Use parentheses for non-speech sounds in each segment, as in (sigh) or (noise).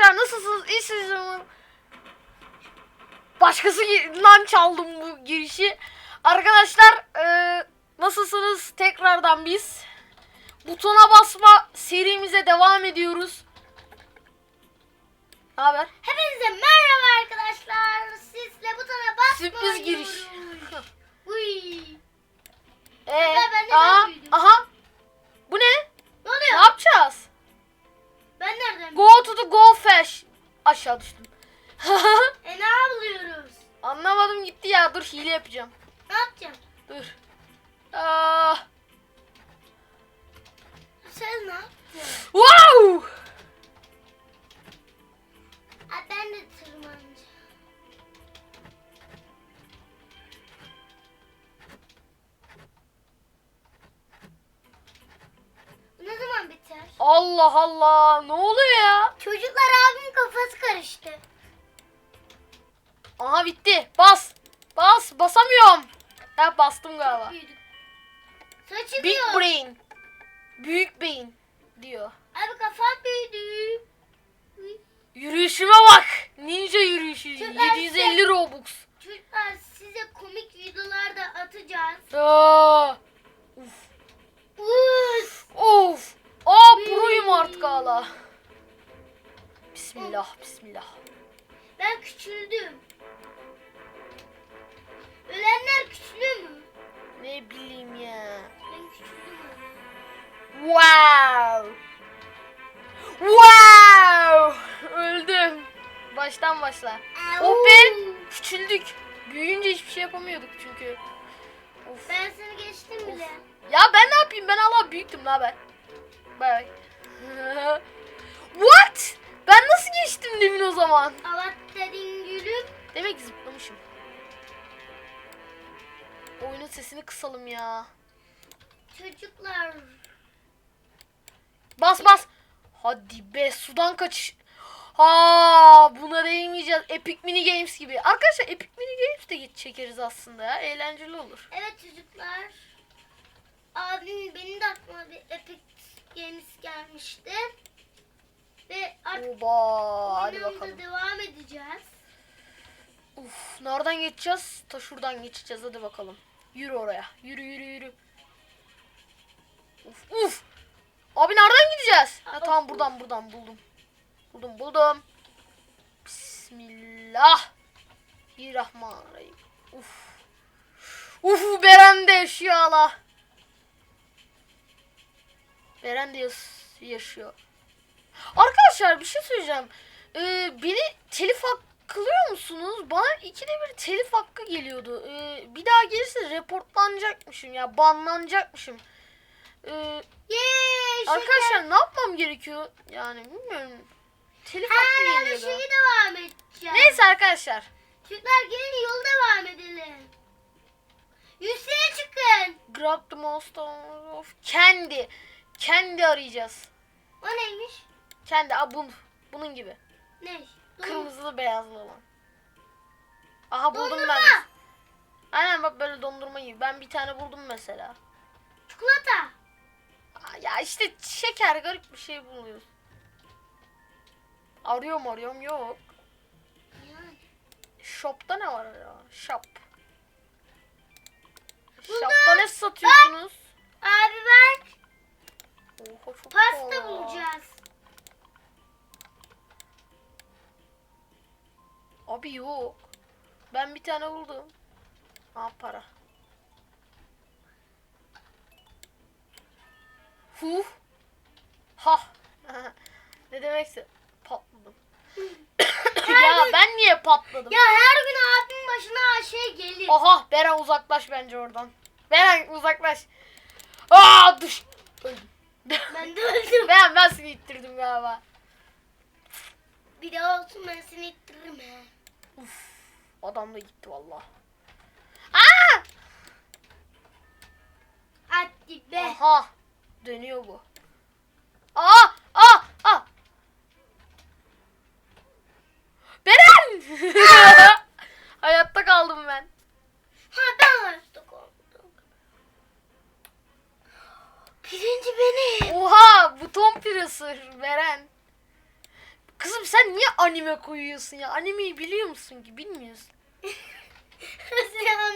arkadaşlar nasılsınız? İyisiniz umarım. Başkasından çaldım bu girişi. Arkadaşlar eee, nasılsınız? Tekrardan biz butona basma serimize devam ediyoruz. Ne haber? Hepinize merhaba arkadaşlar. Sizle butona basmayı Sürpriz giriş. Uy. Ee, ben büyüdüm? aha. Bu ne? Ne Ne oluyor? yapacağız? Aşağı düştüm. (laughs) E ne yapıyoruz? Anlamadım gitti ya. Dur hile yapacağım. Ne yapacağım? Dur. Aa, Sen ne yapacaksın? wow! Aa, ben de tırmanacağım. Allah Allah. Ne oluyor ya? Çocuklar abimin kafası karıştı. Aha bitti. Bas. Bas. Basamıyorum. Ha bastım galiba. Büyüdük. Saçı Big diyor. brain. Büyük beyin diyor. Abi kafam büyüdü. Yürüyüşüme bak. Ninja yürüyüşü. Süper. 750 Robux. Çocuklar size komik videolar da atacağız. Aa, Uf. of. Hala. Bismillah. Bismillah. Ben küçüldüm. Ölenler küçülüyor mu? Ne bileyim ya. Ben küçüldüm. Wow. Wow. Öldüm. Baştan başla. Oh be. Küçüldük. Büyüyünce hiçbir şey yapamıyorduk çünkü. Of. Ben seni geçtim bile. Ya ben ne yapayım? Ben hala büyüktüm la ben. Bye. What? Ben nasıl geçtim demin o zaman? Avat dedin gülüm. Demek ki zıplamışım. Oyunun sesini kısalım ya. Çocuklar. Bas bas. Hadi be sudan kaçış. Ha buna değmeyeceğiz. Epic Mini Games gibi. Arkadaşlar Epic Mini Games de geç çekeriz aslında ya. Eğlenceli olur. Evet çocuklar. Abim benim de aklıma Games gelmişti. Ve artık Oba hadi bakalım. devam edeceğiz. Uf nereden geçeceğiz? Ta şuradan geçeceğiz hadi bakalım. Yürü oraya. Yürü yürü yürü. Uf uf. Abi nereden gideceğiz? Ha, tamam buradan buradan buldum. Buldum buldum. Bismillah. Bismillahirrahmanirrahim. Uf. Uf Beren de hala. Beren de yas- yaşıyor. Arkadaşlar bir şey söyleyeceğim. Ee, beni telif hak kılıyor musunuz? Bana ikide bir telif hakkı geliyordu. Ee, bir daha gelirse reportlanacakmışım ya banlanacakmışım. Ee, şeker. arkadaşlar ne yapmam gerekiyor? Yani bilmiyorum. Telif Ha, hakkı yani geliyordu. şeyi devam edeceğiz. Neyse arkadaşlar. Çocuklar gelin yol devam edelim. Yükseğe çıkın. Grab the monster of kendi. Kendi arayacağız. O neymiş? Kendi. Aa, bun, bunun gibi. Ne? Kırmızılı beyazlı olan. Aha buldum Dondurma. ben. Aynen bak böyle dondurma gibi. Ben bir tane buldum mesela. Çikolata. Aa, Ya işte şeker garip bir şey buluyoruz. Arıyorum arıyorum yok. Yani. Shop'ta ne var ya? Shop. Shop'ta ne satıyorsunuz? Abi yok. Ben bir tane buldum. Aa para. Huh. Ha. (laughs) ne demekse patladım. ya ben niye patladım? Ya her gün abimin başına şey gelir. Aha Beren uzaklaş bence oradan. Beren uzaklaş. Aa düş. Öldüm. (laughs) Ben de öldüm. ben ben seni ittirdim galiba. Bir daha olsun ben seni ittiririm he. Adam da gitti valla. Aa! Hadi be. Aha. Dönüyor bu. Aa! Aa! Aa! Beren! (laughs) Hayatta kaldım ben. Ha ben hayatta kaldım. Birinci benim. Oha! Buton pirası Beren. Kızım sen niye anime koyuyorsun ya? Animeyi biliyor musun ki? Bilmiyorsun.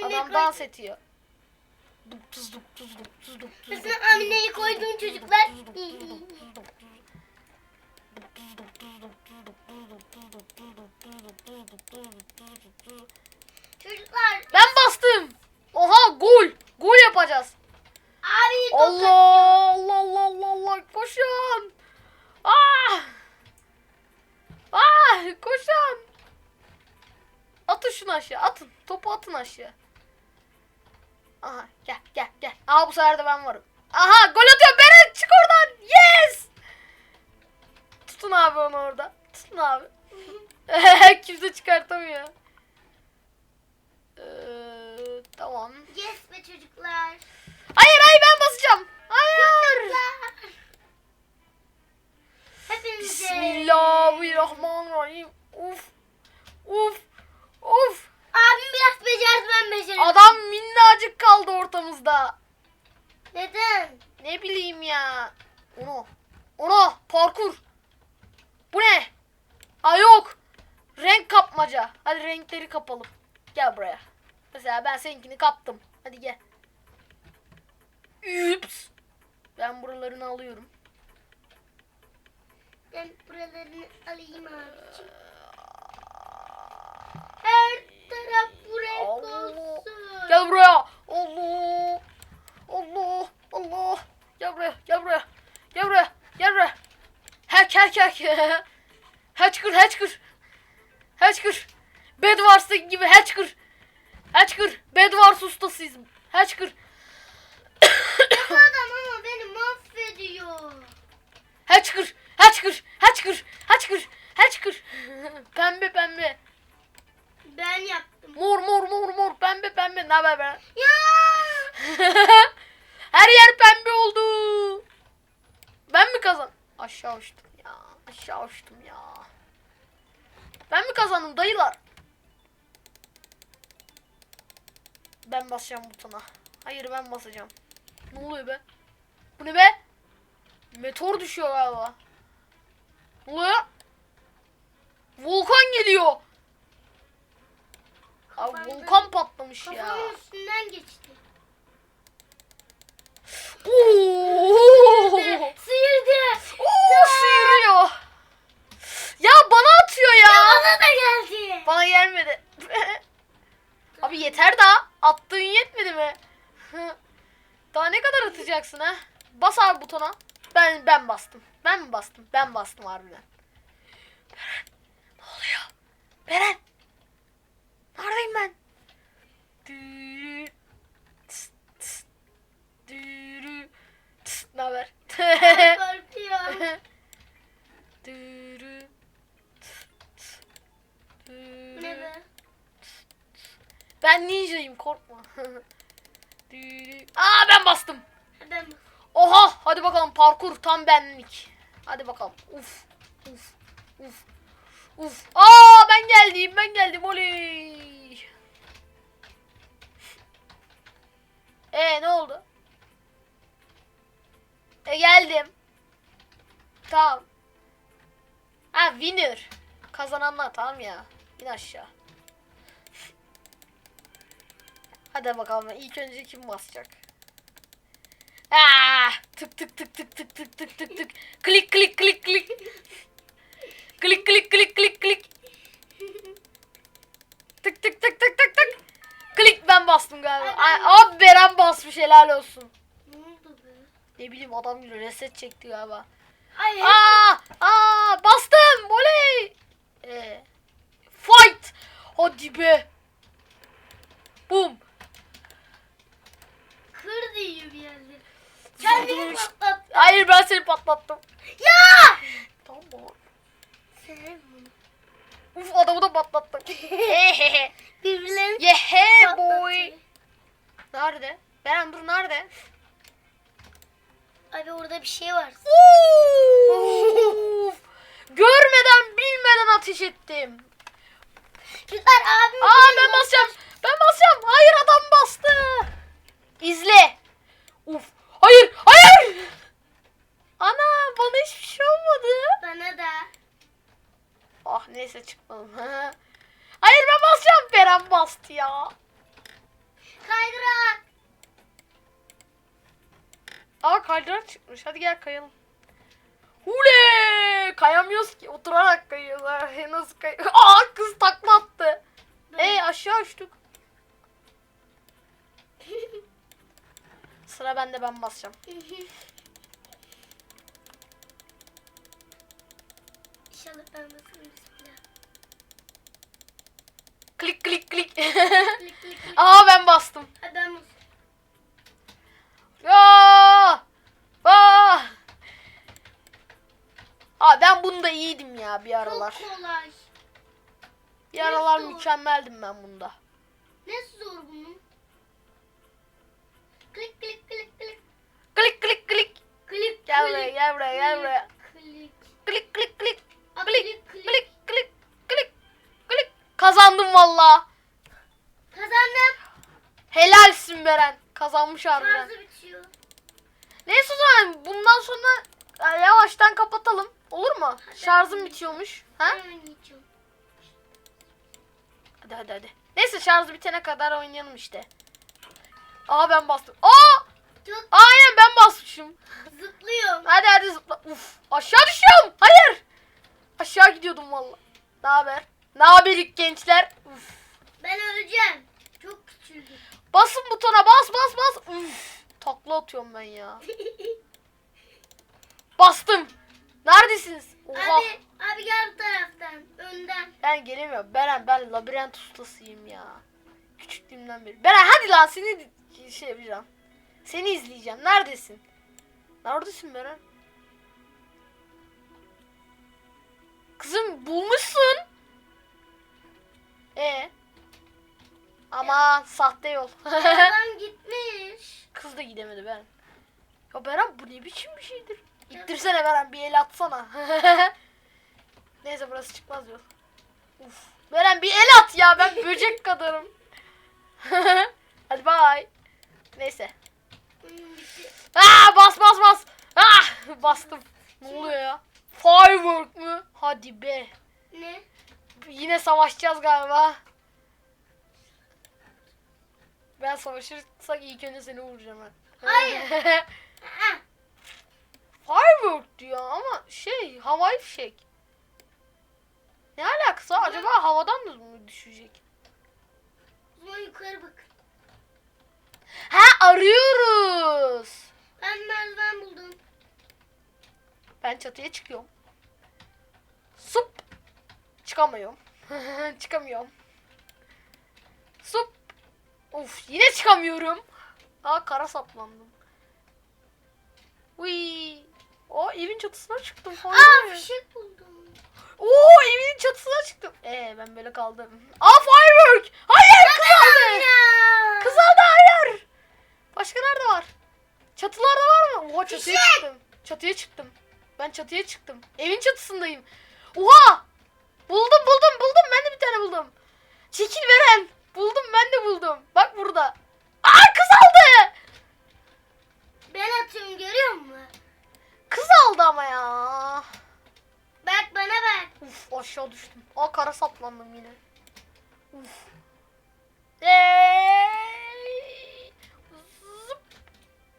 Adam koy- dans ediyor. Duk tuz duk tuz duk tuz duk tuz tuz Amine'yi koyduğun çocuklar- tuz duk tuz duk sefer de ben varım. Aha gol atıyor. Beren çık oradan. Yes. Tutun abi onu orada. Tutun abi. (laughs) Kimse çıkartamıyor. Ee, tamam. Yes be çocuklar. Hayır hayır ben basacağım. Hayır. Hepinize. Bismillahirrahmanirrahim. Uf. Uf. Uf. Abim biraz becerdi ben beceririm. Adam minnacık kaldı ortamızda. Neden? Ne bileyim ya. Ono. Ono. Parkur. Bu ne? Aa yok. Renk kapmaca. Hadi renkleri kapalım. Gel buraya. Mesela ben seninkini kaptım. Hadi gel. Üps. Ben buralarını alıyorum. Ben buralarını alayım abicim. Her taraf bu renk olsun. Gel buraya. Allah. Allah. Allah. Gel buraya. Gel buraya. Gel buraya. Gel buraya. Hack hack hack. (laughs) Hatchkır hatchkır. Hatchkır. Bedwars'taki gibi hatchkır. Hatchkır. Bedwars ustasıyız. Hatchkır. Bu adam ama beni mahvediyor. Hatchkır. Hatchkır. Hatchkır. Hatchkır. Hatchkır. (laughs) pembe pembe. Ben yaptım. Mor mor mor mor. Pembe pembe. Ne haber be? Ya! (laughs) Her yer pembe oldu. Ben mi kazan? Aşağı uçtum ya. Aşağı uçtum ya. Ben mi kazandım dayılar? Ben basacağım butona. Hayır ben basacağım. Ne oluyor be? Bu ne be? Meteor düşüyor galiba. Ne oluyor? Volkan geliyor. Abi volkan patlamış ya. Kafamın üstünden geçti. Oo! Sıyırdı. Oo sıyırıyor. Ya bana atıyor ya. Bana da geldi. Bana gelmedi. (laughs) Abi yeter daha. Attığın yetmedi mi? Daha ne kadar atacaksın ha? Bas abi butona. Ben ben bastım. Ben mi bastım? Ben bastım harbiden. Beren. Ne oluyor? Beren. Neredeyim ben? Dürü. Ne haber? (laughs) Korkuyorum. Dürü. Ne be? Ben ninjayım korkma. (laughs) Dürü. Aa ben bastım. Ben Oha hadi bakalım parkur tam benlik. Hadi bakalım. Uf. Uf. Uf. Uf. Aa ben geldim ben geldim oley. E ne oldu? E geldim. Tamam. Ha winner. Kazananlar tamam ya. İn aşağı. Hadi bakalım ilk önce kim basacak? Aa, tık tık tık tık tık tık tık tık tık. Klik klik klik klik. Klik klik klik klik klik. Tık tık tık tık tık tık. Klik ben bastım galiba. Abi Beren basmış helal olsun. Ne bileyim adam gibi reset çekti galiba. Ay Aa, aa bastım. Oley. Ee, fight. Hadi be. Boom. kır diyor bir yerleri. Kendini Vurdum. patlat. Hayır ben seni patlattım. Ya! Tamam. Sen Uf adamı da patlattım. birbirlerini yeah boy. patlatıyor. Nerede? Beren dur nerede? Abi orada bir şey var. Uf. Görmeden bilmeden ateş ettim. Çocuklar abim Aa ben basacağım. Ben basacağım. Hayır adam bastı. İzle. Uf. Hayır. Hayır. Ana bana hiçbir şey olmadı. Bana da. Neyse çıkmadım. (laughs) Hayır ben basacağım. Beren bastı ya. Kaydırak. Aa kaydırak çıkmış. Hadi gel kayalım. Hule! Kayamıyoruz ki. Oturarak kayıyoruz. (laughs) Ay, Nasıl kay... (laughs) Aa kız takla attı. Ey aşağı uçtuk. (laughs) Sıra bende ben basacağım. İnşallah ben basarım bismillah. Klik klik klik. Klik klik klik. Aa ben bastım. Hadi ben basayım. Ya! Aa! Aa ben bunda iyiydim ya bir aralar. Çok kolay. Bir aralar Nasıl? mükemmeldim ben bunda. Ne zor bunun? Klik klik klik klik. Klik klik klik. Klik Gel buraya gel buraya gel buraya. Klik. Klik klik klik. Aa, Klik klik klik klik klik. Kazandım valla. Kazandım. Helalsin Beren. Kazanmış harbiden. Neyse o zaman bundan sonra e, yavaştan kapatalım. Olur mu? Şarjım bitiyormuş. Ha? Hadi hadi hadi. Neyse şarjı bitene kadar oynayalım işte. Aa ben bastım. Aa! Çok Aynen ben basmışım. zıplıyorum. Hadi hadi zıpla. Uf aşağı düşüyorum. Hayır. Aşağı gidiyordum valla. Ne haber? Ne haberik gençler? Uf. Ben öleceğim. Çok küçüldüm. Basın butona bas bas bas. Uf. Takla atıyorum ben ya. (laughs) Bastım. Neredesiniz? Oha. Abi, abi gel bu taraftan. Önden. Ben gelemiyorum. Beren ben labirent ustasıyım ya. Küçüklüğümden beri. Beren hadi lan seni şey yapacağım. Seni izleyeceğim. Neredesin? Neredesin Beren? Kızım bulmuşsun. E. Ama sahte yol. Adam (laughs) gitmiş. Kız da gidemedi Beren. Ya Beren bu ne biçim bir şeydir? İttirsene Beren bir el atsana. (laughs) Neyse burası çıkmaz yol. Uf. Beren bir el at ya ben böcek kadarım. (laughs) Hadi bay. Neyse. Aa bas bas bas. Ah bastım. Ne oluyor ya? Firework mü? Hadi be. Ne? Yine savaşacağız galiba. Ben savaşırsak ilk önce seni vuracağım ben. Hayır. (laughs) Firework diyor ama şey havai fişek. Ne alakası var? acaba havadan da mı düşecek? o zaman yukarı bak. Ha arıyoruz. Ben merdiven buldum. Ben çatıya çıkıyorum. Sup. Çıkamıyorum. (laughs) Çıkamıyorum. Sup. Of yine çıkamıyorum. Aa kara saplandım. Uy. Evin çatısına çıktım falan. Aa fişek buldum. Oo evin çatısına çıktım. Ee ben böyle kaldım. Aa firework. Hayır kız aldı. Ya. Kız aldı hayır. Başka nerede var? Çatılarda var mı? Oha çatıya Fişek. çıktım. Çatıya çıktım. Ben çatıya çıktım. Evin çatısındayım. Oha! Buldum buldum buldum. Ben de bir tane buldum. Çekil veren. Buldum ben de buldum. Bak burada. Aa kız aldı. Ben atıyorum görüyor musun? Aşağı düştüm. Aa kara saplandım yine. Uf. Eee. Zıp.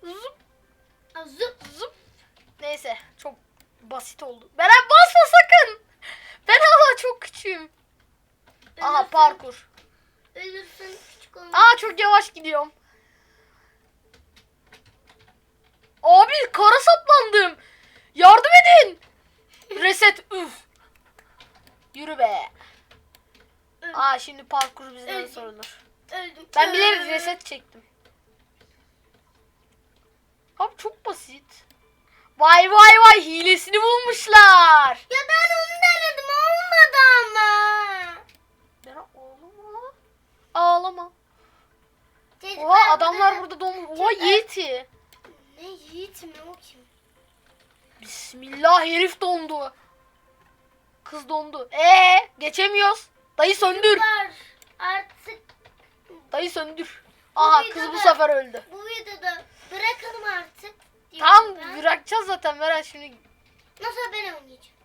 Zıp. Zıp. Zıp. Neyse çok basit oldu. Beren basma sakın. Ben hala çok küçüğüm. Aha parkur. Ölürsün küçük olma. Aa çok yavaş gidiyorum. Abi kara saplandım. Yardım edin. Reset üf. Yürü be. Öldüm. Aa şimdi parkur bizden Öldüm. sorulur. Öldüm. Ben bilerek reset çektim. Abi çok basit. Vay vay vay hilesini bulmuşlar. Ya ben onu denedim olmadı ama. Ben ağlama. Ağlama. Çocuklar Oha adamlar burada- donmuş. Oha Yeti. Ne yiğit mi o kim? Bismillah herif dondu. Kız dondu. Ee geçemiyoruz. Dayı söndür. Artık Dayı söndür. Aha Bu kız bu sefer öldü. bu videoda bırakalım artık. Tam ben. bırakacağız zaten Meral şimdi. Nasıl ben oynayacağım?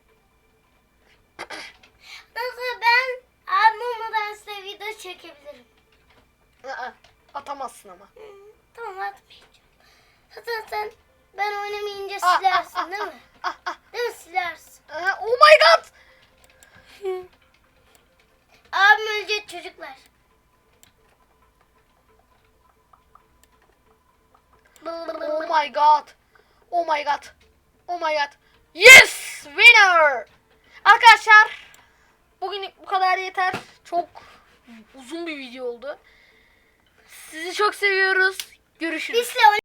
Nasıl ben abimle ben size video çekebilirim? Aa, atamazsın ama. Tamam atmayacağım. Zaten ben oynamayınca ah, ah, silersin ah, değil mi? ah. Değil mi silersin? Oh my god. Abim ölecek çocuklar. Oh my god. Oh my god. Oh my god. Yes! Winner! Arkadaşlar bugün bu kadar yeter. Çok uzun bir video oldu. Sizi çok seviyoruz. Görüşürüz.